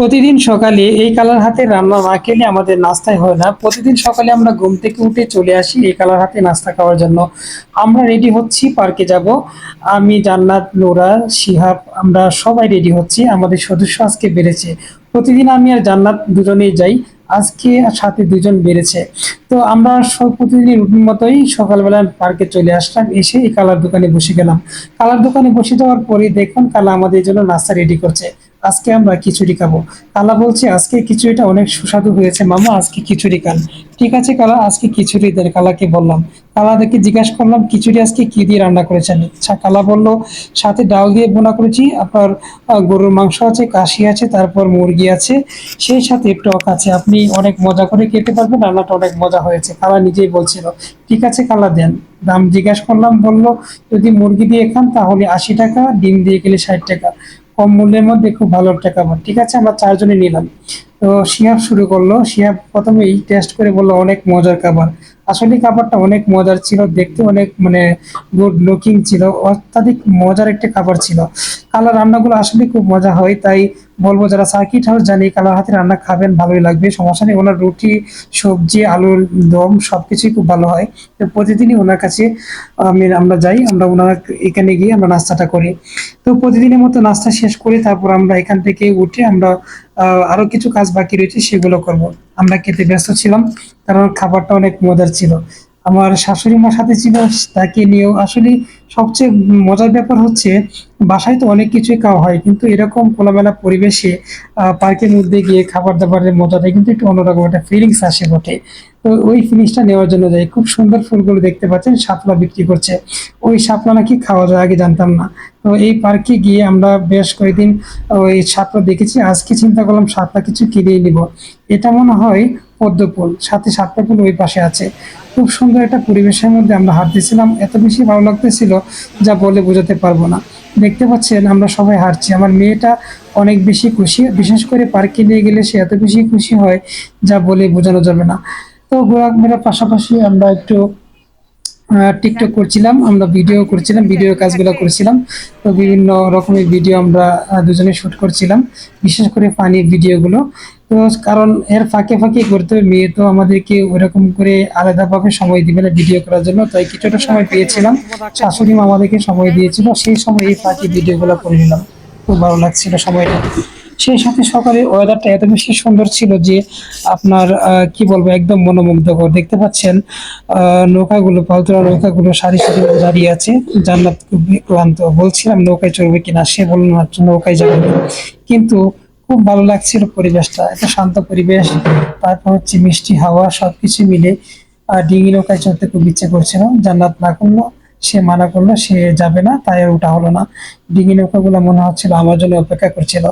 প্রতিদিন সকালে এই কালার হাতে রান্না না খেলে আমাদের নাস্তায় হয় না। প্রতিদিন সকালে আমরা ঘুম থেকে উঠে চলে আসি এই কালার হাতে নাস্তা খাওয়ার জন্য। আমরা রেডি হচ্ছি, পার্কে যাব। আমি, জান্নাত, নোরা, শিহাব, আমরা সবাই রেডি হচ্ছি। আমাদের সদস্য আজকে বেড়েছে। প্রতিদিন আমি আর জান্নাত দুজনেই যাই। আজকে সাথে দুজন বেড়েছে। তো আমরা সব প্রতিদিন রুটিন মতোই সকালবেলা পার্কে চলে আসলাম, এসে এই কালার দোকানে বসে গেলাম। কালার দোকানে বসে যাওয়ার পরে দেখুন কালা আমাদের জন্য নাস্তা রেডি করছে। আজকে আমরা খিচুড়ি খাব। কালা বলছে, আজকে খিচুড়িটা অনেক সুস্বাদু হয়েছে। মামা, আজকে খিচুড়ি খান। ঠিক আছে কালা, আজকে খিচুড়ি দেন। কালাকে বললাম। কালাদেরকে জিজ্ঞাসা করলাম, খিচুড়ি আজকে কি দিয়ে রান্না করেছেন? আচ্ছা কালা বলল, সাথে ডাল দিয়ে বোনা করেছি। আপনার গরুর মাংস আছে, কাশি আছে, তারপর মুরগি আছে, সেই সাথে টক আছে। আপনি অনেক মজা করে খেতে পারবেন, রান্নাটা অনেক মজা হয়েছে। কালা নিজেই বলছিল, ঠিক আছে কালা, দেন। দাম জিজ্ঞাসা করলাম, বলল, যদি মুরগি দিয়ে খান, তাহলে আশি টাকা, ডিম দিয়ে গেলে ষাট টাকা। কম মূল্যের মধ্যে খুব ভালো একটা খাবার ঠিক আছে? আমরা চারজনে নিলাম। তো শিহাব শুরু করল। শিহাব প্রথমেই টেস্ট করে বলল, অনেক মজার খাবার। আসলে খাবারটা অনেক মজার ছিল, দেখতে অনেক মানে গুড লুকিং ছিল, অত্যাধিক মজার একটা খাবার ছিল। কালার রান্নাগুলো আসলে খুব মজা হয়, তাই বলব যারা সার্কিট হাউস জানি কালার হাতে রান্না খাবেন, ভালোই লাগবে। সমস্যা নেই, ওনার রুটি, সবজি, আলুর দম, সবকিছুই খুব ভালো হয়। তো প্রতিদিনই ওনার কাছে আমি, আমরা যাই, আমরা ওনার এখানে গিয়ে আমরা নাস্তাটা করি। তো প্রতিদিনের মতো নাস্তা শেষ করে তারপর আমরা এখান থেকে উঠে আমরা আরও কিছু কাজ বাকি রয়েছে, সেগুলো করব। আমরা খেতে ব্যস্ত ছিলাম, কারণ খাবারটা অনেক মজার ছিল। আমার শাশুড়ি মার সাথে ছিল, তাকে নিয়েও আসলে সবচেয়ে মজার ব্যাপার হচ্ছে, বাসায় তো অনেক কিছুই খাওয়া হয়, কিন্তু এরকম খোলামেলা পরিবেশে পার্কের মধ্যে গিয়ে খাবার দাবারের মজাটা কিন্তু একটু অন্যরকম একটা ফিলিংস আসে বটে। তো ওই ফিলিংসটা নেওয়ার জন্য যাই, খুব সুন্দর ফুলগুলো দেখতে পাচ্ছেন, শাপলা বিক্রি করছে। ওই শাপলা নাকি খাওয়া যায় আগে জানতাম না। তো এই পার্কে গিয়ে আমরা বেশ কয়েকদিন, ওই শাপলা দেখেছি, আজকে চিন্তা করলাম শাপলা কিছু কিনেই নিব। এটা মনে হয় পদ্মপুল সাথে সাতটা ফুল ওই পাশে আছে। খুব সুন্দর একটা পরিবেশের মধ্যে আমরা হাঁটতেছিলাম, এত বেশি ভালো লাগতেছিল যা বলে বোঝাতে পারব না। দেখতে পাচ্ছেন, আমরা সবাই হারছি। আমার মেয়েটা অনেক বেশি খুশি, বিশেষ করে পার্কে নিয়ে গেলে সে এত বেশি খুশি হয় যা বলে বোঝানো যাবে না। তো ঘোরাঘেরার পাশাপাশি আমরা একটু টিকটক করছিলাম, আমরা ভিডিও করছিলাম ভিডিও কাজগুলো করছিলাম। তো বিভিন্ন রকমের ভিডিও আমরা দুজনে শুট করছিলাম। বিশেষ করে ফানি ভিডিওগুলো তো কারণ এর ফাঁকে ফাঁকে করতে হবে। মেয়ে তো আমাদেরকে ওরকম করে আলাদাভাবে সময় দিবে না ভিডিও করার জন্য। তাই কিছুটা সময় পেয়েছিলাম। শাশুড়ি মা আমাদেরকে সময় দিয়েছিল। সেই সময় এই ফাঁকে ভিডিওগুলো করে নিলাম। খুব ভালো লাগছিল সময়টা। সেই সাথে সকালে ওয়েদারটা এত বেশি সুন্দর ছিল যে আপনার কি বলব, একদম মনোমুগ্ধকর। দেখতে পাচ্ছেন নৌকাগুলো, পালতোলা নৌকাগুলো সারি সারি দাঁড়িয়ে আছে। জান্নাত খুব ক্লান্ত। বলছিলাম নৌকায় চড়বে কিনা? সে বলল নৌকায় যাবে। কিন্তু খুব ভালো লাগছিল পরিবেশটা। এত শান্ত পরিবেশ, তারপর হচ্ছে মিষ্টি হাওয়া, সবকিছু মিলে। ডিঙি নৌকায় চড়তে খুব ইচ্ছে করছিল। জান্নাত না করল, সে মানা করল, সে যাবে না, তাই ওটা হলো না। ডিঙি নৌকাগুলো মনে হচ্ছিল আমার জন্য অপেক্ষা করছিল।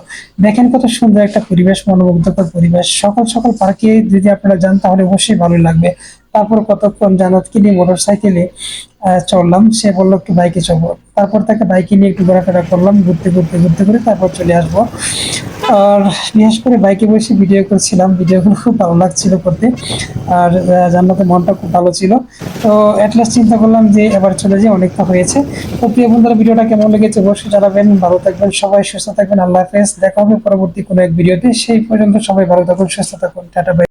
দেখেন কত সুন্দর একটা পরিবেশ, মনোমুগ্ধকর পরিবেশ। সকাল সকাল পার্কে যদি আপনারা যান, তাহলে অবশ্যই ভালো লাগবে। তারপর কতক্ষণ জানাতকে নিয়ে মোটর সাইকেলে চললাম সে বলল, একটু বাইকে চলবো তারপর তাকে বাইকে নিয়ে একটু ঘোরাফেরা করলাম, ঘুরতে ঘুরতে ঘুরতে করে তারপর চলে আসব। আর বিশেষ করে বাইকে বসে ভিডিও করছিলাম। ভিডিওগুলো খুব ভালো লাগছিল করতে। আর আহ, জান্নাতের মনটা খুব ভালো ছিল। তো অ্যাটলাস্ট চিন্তা করলাম যে এবার চলে যে অনেকটা হয়েছে। তো প্রিয় বন্ধুরা ভিডিওটা কেমন লেগেছে অবশ্যই জানাবেন। ভালো থাকবেন সবাই সুস্থ থাকবেন। আল্লাহ হাফেজ। দেখা হবে পরবর্তী কোনো এক ভিডিওতে। সেই পর্যন্ত সবাই ভালো থাকুন সুস্থ থাকুন। টাটা